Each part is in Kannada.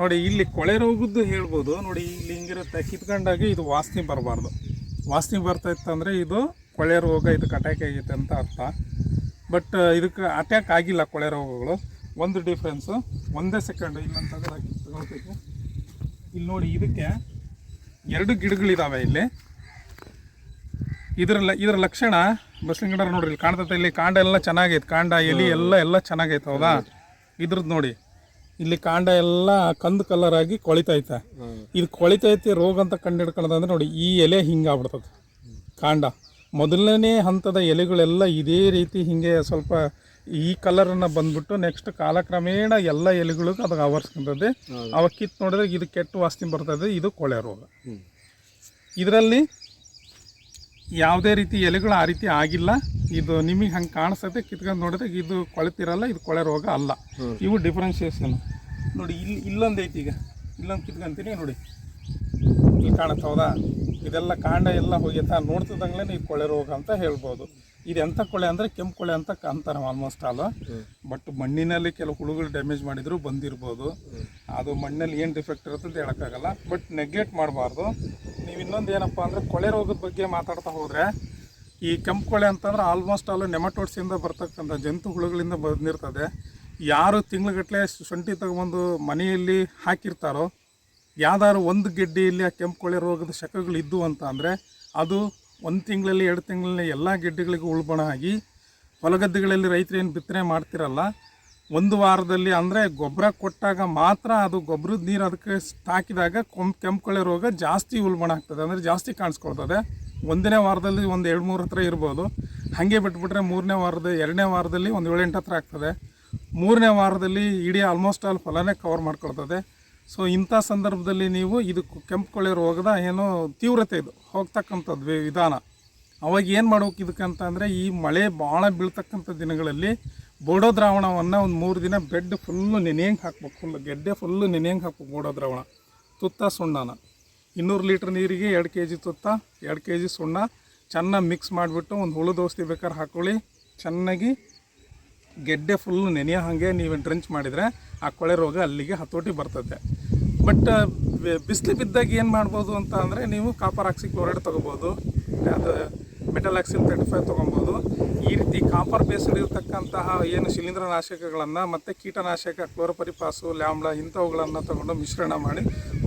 ನೋಡಿ, ಇಲ್ಲಿ ಕೊಳೆ ರೋಗದ್ದು ಹೇಳ್ಬೋದು. ನೋಡಿ, ಇಲ್ಲಿ ಹಿಂಗಿರುತ್ತೆ. ಕಿತ್ಕೊಂಡಾಗ ಇದು ವಾಸನೆ ಬರಬಾರ್ದು. ವಾಸನೆ ಬರ್ತಾ ಇತ್ತಂದರೆ ಇದು ಕೊಳೆ ರೋಗ ಇದಕ್ಕೆ ಅಟ್ಯಾಕ್ ಆಗೈತೆ ಅಂತ ಅರ್ಥ. ಬಟ್ ಇದಕ್ಕೆ ಅಟ್ಯಾಕ್ ಆಗಿಲ್ಲ ಕೊಳೆ ರೋಗಗಳು. ಒಂದು ಡಿಫ್ರೆನ್ಸು ಒಂದೇ ಸೆಕೆಂಡ್ ಇಲ್ಲಂತಂದ್ರೆ ಹಾಕಿ ತಗೊಳ್ಬೇಕು ಇಲ್ಲಿ ನೋಡಿ, ಇದಕ್ಕೆ ಎರಡು ಗಿಡಗಳಿದ್ದಾವೆ ಇಲ್ಲಿ. ಇದರ ಇದರ ಲಕ್ಷಣ ಬಸ್ಲಿಂಗಡರ್ ನೋಡ್ರಿ, ಇಲ್ಲಿ ಕಾಣ್ತೈತೆ. ಇಲ್ಲಿ ಕಾಂಡ ಎಲ್ಲ ಚೆನ್ನಾಗೈತೆ. ಕಾಂಡ, ಎಲಿ ಎಲ್ಲ ಎಲ್ಲ ಚೆನ್ನಾಗೈತೆ, ಹೌದಾ? ಇದ್ರದ್ದು ನೋಡಿ. ಇಲ್ಲಿ ಕಾಂಡ ಎಲ್ಲ ಕಂದು ಕಲರ್ ಆಗಿ ಕೊಳಿತೈತೆ ಇದು ಕೊಳಿತೈತಿ ರೋಗ ಅಂತ ಕಂಡು ಹಿಡ್ಕೊಳ್ಳೋದಂದ್ರೆ ನೋಡಿ ಈ ಎಲೆ ಹಿಂಗಾಗ್ಬಿಡ್ತದೆ. ಕಾಂಡ. ಮೊದಲನೇ ಹಂತದ ಎಲೆಗಳೆಲ್ಲ ಇದೇ ರೀತಿ ಹಿಂಗೆ ಸ್ವಲ್ಪ ಈ ಕಲರನ್ನು ಬಂದ್ಬಿಟ್ಟು ನೆಕ್ಸ್ಟ್ ಕಾಲಕ್ರಮೇಣ ಎಲ್ಲ ಎಲೆಗಳಿಗೂ ಅದು ಆವರಿಸ್ಕೊಂತದೆ. ಅವಾಗ ಕಿತ್ತು ನೋಡಿದ್ರೆ ಇದು ಕೆಟ್ಟ ವಾಸನೆ ಬರ್ತದೆ ಇದು ಕೊಳೆ ರೋಗ. ಇದರಲ್ಲಿ ಯಾವುದೇ ರೀತಿ ಎಲೆಗಳು ಆ ರೀತಿ ಆಗಿಲ್ಲ. ಇದು ನಿಮಗೆ ಹಂಗೆ ಕಾಣಿಸುತ್ತೆ. ಕಿತ್ಕೊಂಡು ನೋಡಿದ್ರೆ ಇದು ಕೊಳೆತಿರಲ್ಲ ಇದು ಕೊಳೆ ರೋಗ ಅಲ್ಲ. ಇವು ಡಿಫ್ರೆನ್ಸಿಯೇಷನ್ ನೋಡಿ ಇಲ್ಲಿ ಇಲ್ಲೊಂದು ಐತಿ ಈಗ. ಇಲ್ಲೊಂದು ಕಿತ್ಕೊಂತೀನಿ ನೋಡಿ. ಇಲ್ಲಿ ಕಾಣುತ್ತೆ ಹೌದಾ? ಇದೆಲ್ಲ ಕಾಂಡ ಎಲ್ಲ ಹೋಗಿತ್ತಾ ನೋಡ್ತಿದ್ದಂಗೆ ಇದು ಕೊಳೆ ರೋಗ ಅಂತ ಹೇಳ್ಬೋದು. ಇದು ಎಂಥ ಕೊಳೆ ಅಂದರೆ ಕೆಂಪು ಕೊಳೆ ಅಂತ ಕಾಣ್ತಾರೆ ಆಲ್ಮೋಸ್ಟ್ ಆಲ್ ಬಟ್ ಮಣ್ಣಿನಲ್ಲಿ ಕೆಲವು ಹುಳುಗಳು ಡ್ಯಾಮೇಜ್ ಮಾಡಿದ್ರು ಬಂದಿರ್ಬೋದು. ಅದು ಮಣ್ಣಲ್ಲಿ ಏನು ಡಿಫೆಕ್ಟ್ ಇರುತ್ತೆ ಅಂತ ಹೇಳೋಕ್ಕಾಗಲ್ಲ. ಬಟ್ ನೆಗ್ಲೆಕ್ಟ್ ಮಾಡಬಾರ್ದು. ನೀವು ಇನ್ನೊಂದು ಏನಪ್ಪ ಅಂದರೆ ಕೊಳೆ ರೋಗದ ಬಗ್ಗೆ ಮಾತಾಡ್ತಾ ಹೋದರೆ, ಈ ಕೆಂಪು ಕೊಳೆ ಅಂತಂದ್ರೆ ಆಲ್ಮೋಸ್ಟ್ ಆಲ್ ನೆಮಟೋಡ್ಸಿಂದ ಬರ್ತಕ್ಕಂಥ ಜಂತು ಹುಳುಗಳಿಂದ ಬಂದಿರ್ತದೆ. ಯಾರು ತಿಂಗ್ಳುಗಟ್ಟಲೆ ಶುಂಠಿ ತಗೊಂಬಂದು ಮನೆಯಲ್ಲಿ ಹಾಕಿರ್ತಾರೋ ಯಾವ್ದಾದ್ರು ಒಂದು ಗೆಡ್ಡೆಯಲ್ಲಿ ಆ ಕೆಂಪು ಕೊಳೆ ರೋಗದ ಶಕಗಳು ಇದ್ದು ಅಂತ ಅಂದರೆ, ಅದು ಒಂದು ತಿಂಗಳಲ್ಲಿ, ಎರಡು ತಿಂಗಳಲ್ಲಿ ಎಲ್ಲ ಗೆಡ್ಡೆಗಳಿಗೂ ಉಳ್ಬಣ ಆಗಿ, ಹೊಲಗದ್ದೆಗಳಲ್ಲಿ ರೈತರು ಏನು ಬಿತ್ತನೆ ಮಾಡ್ತಿರಲ್ಲ ಒಂದು ವಾರದಲ್ಲಿ ಅಂದರೆ ಗೊಬ್ಬರ ಕೊಟ್ಟಾಗ ಮಾತ್ರ ಅದು ಗೊಬ್ಬರದ ನೀರು ಅದಕ್ಕೆ ಹಾಕಿದಾಗ ಕೊಂ ಕೆಂಪು ಕೊಳೆ ರೋಗ ಜಾಸ್ತಿ ಉಲ್ಬಣ ಆಗ್ತದೆ. ಅಂದರೆ ಜಾಸ್ತಿ ಕಾಣಿಸ್ಕೊಳ್ತದೆ. ಒಂದನೇ ವಾರದಲ್ಲಿ ಒಂದು ಎರಡು ಮೂರು ಹತ್ರ ಇರ್ಬೋದು. ಹಾಗೆ ಬಿಟ್ಬಿಟ್ರೆ ಮೂರನೇ ವಾರದ, ಎರಡನೇ ವಾರದಲ್ಲಿ ಒಂದು ಏಳೆಂಟು ಹತ್ರ ಆಗ್ತದೆ. ಮೂರನೇ ವಾರದಲ್ಲಿ ಇಡೀ ಆಲ್ಮೋಸ್ಟ್ ಆಲ್ ಫಲನೇ ಕವರ್ ಮಾಡ್ಕೊಳ್ತದೆ. ಸೊ ಇಂಥ ಸಂದರ್ಭದಲ್ಲಿ ನೀವು ಇದು ಕೆಂಪು ಕೊಳೆ ರೋಗದ ಏನೋ ತೀವ್ರತೆ ಇದು. ಹೋಗ್ತಕ್ಕಂಥದ್ದು ವಿಧಾನ. ಅವಾಗ ಏನು ಮಾಡ್ಬೇಕು ಇದಕ್ಕೆ ಅಂತ ಈ ಮಳೆ ಭಾಳ ಬೀಳ್ತಕ್ಕಂಥ ದಿನಗಳಲ್ಲಿ ಬೋಡೋ ದ್ರಾವಣವನ್ನು ಒಂದು ಮೂರು ದಿನ ಬೆಡ್ ಫುಲ್ಲು ನೆನೆಯಂಗೆ ಹಾಕ್ಬೇಕು ಫುಲ್ ಗೆಡ್ಡೆ ಫುಲ್ಲು ನೆನೆಯಂಗೆ ಹಾಕ್ಬೇಕು ಬೋಡೋ ದ್ರಾವಣ ತುತ್ತ ಸುಣ್ಣನ. ಇನ್ನೂರು ಲೀಟ್ರ್ ನೀರಿಗೆ ಎರಡು ಕೆ ಜಿ ತುತ್ತ, ಎರಡು ಕೆ ಜಿ ಸುಣ್ಣ. ಚೆನ್ನಾಗಿ ಮಿಕ್ಸ್ ಮಾಡಿಬಿಟ್ಟು ಒಂದು ಹುಳು ದೋಸ್ತಿ ಬೇಕಾದ್ರೆ ಹಾಕ್ಕೊಳ್ಳಿ ಚೆನ್ನಾಗಿ ಗೆಡ್ಡೆ ಫುಲ್ಲು ನೆನೆಯೋ ಹಾಗೆ ನೀವು ಡ್ರಂಚ್ ಮಾಡಿದರೆ ಆ ಕೊಳೆ ರೋಗ ಅಲ್ಲಿಗೆ ಹತೋಟಿ ಬರ್ತದೆ. ಬಟ್ ಬಿಸಿಲು ಬಿದ್ದಾಗ ಏನು ಮಾಡ್ಬೋದು ಅಂತ ಅಂದರೆ ನೀವು ಕಾಪರ್ ಆಕ್ಸಿ ಕ್ಲೋರೈಡ್ ತೊಗೋಬೋದು. ಅದು ಮೆಟಲ್ ಆಕ್ಸಿಲ್ ತರ್ಟಿ ಫೈವ್ ತೊಗೊಬೋದು. ಈ ರೀತಿ ಕಾಪರ್ ಬೇಸ್ಡ್ ಇರತಕ್ಕಂತಹ ಏನು ಶಿಲೀಂಧ್ರನಾಶಕಗಳನ್ನು ಮತ್ತು ಕೀಟನಾಶಕ ಕ್ಲೋರೋಪರಿಪಾಸು ಲ್ಯಾಮ್ಲ ಇಂಥವುಗಳನ್ನು ತಗೊಂಡು ಮಿಶ್ರಣ ಮಾಡಿ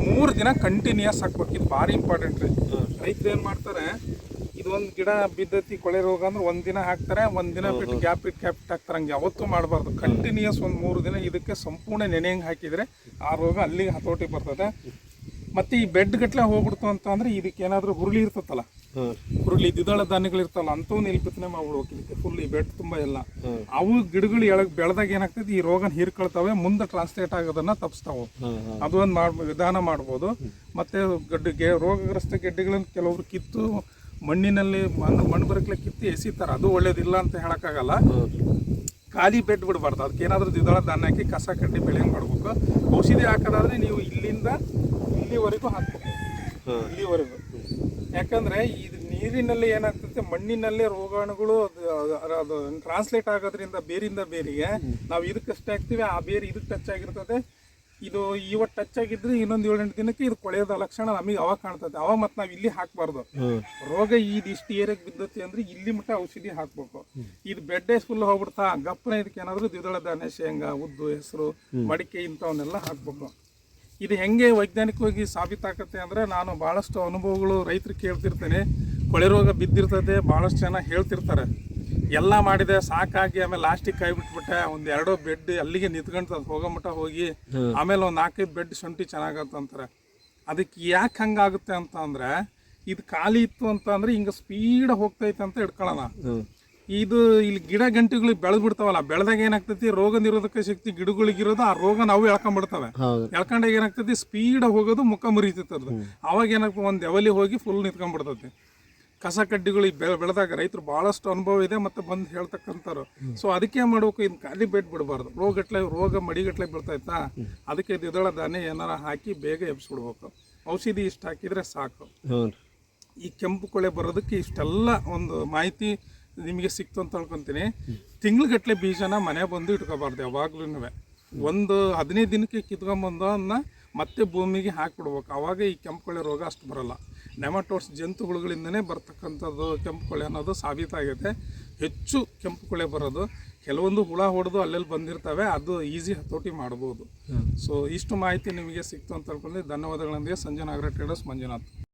ಮೂರು ದಿನ ಕಂಟಿನ್ಯೂಸ್ ಹಾಕ್ಬೇಕು ಇದು ಭಾರಿ ಇಂಪಾರ್ಟೆಂಟ್ ರೀ. ರೈತರು ಏನು ಮಾಡ್ತಾರೆ ಇದೊಂದು ಗಿಡ ಬಿದ್ದತಿ ಕೊಳೆ ರೋಗ ಅಂದ್ರೆ ಒಂದು ದಿನ ಹಾಕ್ತಾರೆ ಒಂದು ದಿನ ಬಿಟ್ಟು ಗ್ಯಾಪ್ ಇಟ್ಟು ಗ್ಯಾಪ್ ಇಟ್ಟು ಹಾಕ್ತಾರೆ ಹಂಗೆ ಯಾವತ್ತೂ ಮಾಡಬಾರ್ದು. ಕಂಟಿನ್ಯೂಸ್ ಒಂದು ಮೂರು ದಿನ ಇದಕ್ಕೆ ಸಂಪೂರ್ಣ ನೆನೆಯಂಗೆ ಹಾಕಿದರೆ ಆ ರೋಗ ಅಲ್ಲಿಗೆ ಹತೋಟಿ ಬರ್ತದೆ. ಮತ್ತು ಈ ಬೆಡ್ ಗಟ್ಲೆ ಹೋಗ್ಬಿಡ್ತು ಅಂತ ಅಂದ್ರೆ ಇದಕ್ಕೆ ಏನಾದರೂ ಹುರುಳಿ ಇರ್ತತ್ತಲ್ಲ. ಹುರುಳಿ ದ್ವಿದಳ ಧಾನ್ಯಗಳು ಅಂತವನ್ನ ಇಲ್ಲಿ ಬಿತ್ತನೆ ಮಾಡ್ಬಿಡ್ಬೇಕು ಇದಕ್ಕೆ ಫುಲ್ ಈ ಬೆಟ್ ತುಂಬಾ ಎಲ್ಲ. ಅವು ಗಿಡಗಳು ಎಳಗ್ ಬೆಳೆದಾಗ ಏನಾಗ್ತದೆ ಈ ರೋಗನ ಹೀರ್ಕೊಳ್ತಾವೆ ಮುಂದೆ ಟ್ರಾನ್ಸ್ಲೇಟ್ ಆಗೋದನ್ನ ತಪ್ಪಿಸ್ತಾವೆ ಅದು ಒಂದು ಮಾಡ್ ವಿಧಾನ ಮಾಡ್ಬೋದು. ಮತ್ತೆ ಗಡ್ಡೆಗೆ ರೋಗಗ್ರಸ್ತ ಗೆಡ್ಡೆಗಳನ್ನು ಕೆಲವರು ಕಿತ್ತು ಮಣ್ಣಿನಲ್ಲಿ ಮಣ್ಣು ಮಣ್ಣು ಬರಕ್ಲೆ ಕಿತ್ತು ಎಸಿತಾರೆ. ಅದು ಒಳ್ಳೇದಿಲ್ಲ ಅಂತ ಹೇಳಕ್ಕಾಗಲ್ಲ. ಖಾಲಿ ಬೆಡ್ ಬಿಡಬಾರ್ದು. ಅದಕ್ಕೆ ಏನಾದರೂ ದ್ವಿದಳ ಧಾನ್ಯ ಹಾಕಿ ಕಸ ಕಡ್ಡಿ ಬೆಳೆ ಮಾಡ್ಬೇಕು. ಔಷಧಿ ಹಾಕೋದಾದ್ರೆ ನೀವು ಇಲ್ಲಿಂದ ಇಲ್ಲಿವರೆಗೂ ಹಾಕ್ಬೇಕು ಇಲ್ಲಿವರೆಗೂ. ಯಾಕಂದ್ರೆ ಇದು ನೀರಿನಲ್ಲಿ ಏನಾಗ್ತದೆ ಮಣ್ಣಿನಲ್ಲೇ ರೋಗಾಣುಗಳು ಅದು- ಟ್ರಾನ್ಸ್ಲೇಟ್ ಆಗೋದ್ರಿಂದ ಬೇರಿಂದ ಬೇರಿಗೆ ನಾವು ಇದಕ್ಕಷ್ಟೇ ಹಾಕ್ತಿವಿ ಆ ಬೇರೆ ಇದಕ್ಕೆ ಟಚ್ ಆಗಿರ್ತದೆ. ಇದು ಇವತ್ತು ಟಚ್ ಆಗಿದ್ರೆ ಇನ್ನೊಂದು ಏಳೆಂಟು ದಿನಕ್ಕೆ ಇದು ಕೊಳೆಯೋದ ಲಕ್ಷಣ ನಮಗೆ ಅವಾಗ ಕಾಣ್ತದೆ. ಅವಾಗ ಮತ್ತೆ ನಾವು ಇಲ್ಲಿ ಹಾಕಬಾರ್ದು. ರೋಗ ಇದು ಇಷ್ಟು ಏರಿಯಾಗೆ ಬಿದ್ದತಿ ಅಂದ್ರೆ ಇಲ್ಲಿ ಮಟ್ಟ ಔಷಧಿ ಹಾಕ್ಬೇಕು. ಇದು ಬೆಡ್ಡೆ ಫುಲ್ ಹೋಗ್ಬಿಡ್ತಾ ಗಪ್ಪನ ಇದಕ್ಕೆ ಏನಾದರೂ ದ್ವಿದಳ ಧಾನ್ಯ ಶೇಂಗಾ ಉದ್ದು ಹೆಸರು ಮಡಿಕೆ ಇಂಥವನ್ನೆಲ್ಲ ಹಾಕ್ಬೇಕು. ಇದು ಹೆಂಗೆ ವೈಜ್ಞಾನಿಕವಾಗಿ ಸಾಬೀತಾಗತ್ತೆ ಅಂದರೆ ನಾನು ಭಾಳಷ್ಟು ಅನುಭವಗಳು ರೈತರು ಕೇಳ್ತಿರ್ತೇನೆ. ಕೊಳೆ ರೋಗ ಬಿದ್ದಿರ್ತದೆ ಭಾಳಷ್ಟು ಜನ ಹೇಳ್ತಿರ್ತಾರೆ. ಎಲ್ಲ ಮಾಡಿದೆ ಸಾಕಾಗಿ ಆಮೇಲೆ ಲಾಸ್ಟಿಗೆ ಕೈ ಬಿಟ್ಬಿಟ್ಟೆ ಒಂದು ಎರಡೋ ಬೆಡ್ ಅಲ್ಲಿಗೆ ನಿಂತ್ಕೊಂತ ಹೋಗೋ ಮಟ್ಟ ಹೋಗಿ ಆಮೇಲೆ ಒಂದು ನಾಲ್ಕೈದು ಬೆಡ್ ಶುಂಠಿ ಚೆನ್ನಾಗತ್ತೆ ಅಂತಾರೆ. ಅದಕ್ಕೆ ಯಾಕೆ ಹಂಗಾಗುತ್ತೆ ಅಂತ ಅಂದರೆ ಇದು ಖಾಲಿ ಇತ್ತು ಅಂತ ಅಂದ್ರೆ ಹಿಂಗೆ ಸ್ಪೀಡ್ ಹೋಗ್ತೈತೆ ಅಂತ ಇಟ್ಕೊಳ್ಳೋಣ ಇದು ಇಲ್ಲಿ ಗಿಡ ಗಂಟೆಗಳು ಬೆಳೆದ್ ಬಿಡ್ತಾವಲ್ಲ ಬೆಳೆದಾಗ ಏನಾಗ್ತೈತಿ ರೋಗ ನಿರೋಧಕ ಶಕ್ತಿ ಗಿಡಗಳಿಗಿರೋದು ಆ ರೋಗ ನಾವು ಎಳ್ಕೊಂಡ್ಬಿಡ್ತವೆ ಎಳ್ಕೊಂಡಾಗ ಏನಾಗ್ತೈತಿ ಸ್ಪೀಡ್ ಹೋಗೋದು ಮುಖ ಮುರಿತೈತೆ ಅದು. ಅವಾಗ ಏನಾಗ್ತದೆ ಒಂದು ಎವಲಿ ಹೋಗಿ ಫುಲ್ ನಿಂತ್ಕೊಂಡ್ಬಿಡ್ತೈತಿ. ಕಸ ಕಡ್ಡಿಗಳು ಬೆಳೆ ಬೆಳೆದಾಗ ರೈತರು ಭಾಳಷ್ಟು ಅನುಭವ ಇದೆ ಮತ್ತು ಬಂದು ಹೇಳ್ತಕ್ಕಂಥವ್ರು. ಸೊ ಅದಕ್ಕೆ ಮಾಡಬೇಕು ಮಾಡ್ಬೇಕು ಇನ್ನು ಖಾಲಿ ಬೇಟ್ ಬಿಡಬಾರ್ದು. ರೋಗಟ್ಲೆ ರೋಗ ಮಡಿಗಟ್ಲೆ ಬೀಳ್ತೈತಾ? ಅದಕ್ಕೆ ದ್ವಿದಳ ಧಾನ್ಯ ಏನಾರ ಹಾಕಿ ಬೇಗ ಎಬ್ಸ್ಬಿಡ್ಬೇಕು ಔಷಧಿ ಇಷ್ಟು ಹಾಕಿದ್ರೆ ಸಾಕು. ಈ ಕೆಂಪು ಕೊಳೆ ಬರೋದಕ್ಕೆ ಇಷ್ಟೆಲ್ಲ ಒಂದು ಮಾಹಿತಿ ನಿಮಗೆ ಸಿಕ್ತು ಅಂತ ತಿಳ್ಕೊತೀನಿ ತಿಂಗ್ಳುಗಟ್ಟಲೆ ಬೀಜನ ಮನೆ ಬಂದು ಇಟ್ಕೋಬಾರ್ದು ಯಾವಾಗ್ಲೂ ಒಂದು ಹದಿನೈದು ದಿನಕ್ಕೆ ಕಿತ್ಕೊಂಬಂದು ಅದನ್ನ ಮತ್ತೆ ಭೂಮಿಗೆ ಹಾಕಿಬಿಡ್ಬೇಕು. ಆವಾಗ ಈ ಕೆಂಪು ಕೊಳೆ ರೋಗ ಅಷ್ಟು ಬರಲ್ಲ. ನೆಮಟೋಡ್ಸ್ ಜಂತುಹುಳುಗಳಿಂದನೇ ಬರ್ತಕ್ಕಂಥದ್ದು ಕೆಂಪು ಕೊಳೆ ಅನ್ನೋದು ಸಾಬೀತಾಗೈತೆ. ಹೆಚ್ಚು ಕೆಂಪು ಕೊಳೆ ಬರೋದು. ಕೆಲವೊಂದು ಹುಳ ಹೊಡೆದು ಅಲ್ಲೆಲ್ಲಿ ಬಂದಿರ್ತವೆ ಅದು ಈಸಿ ಹತೋಟಿ ಮಾಡ್ಬೋದು. ಸೊ ಇಷ್ಟು ಮಾಹಿತಿ ನಿಮಗೆ ಸಿಕ್ತು ಅಂತ ತಿಳ್ಕೊಂಡು ಧನ್ಯವಾದಗಳೊಂದಿಗೆ. ಸಂಜೆ ನಾಗರ ಟ್ರೇಡರ್ಸ್ ಮಂಜುನಾಥ್.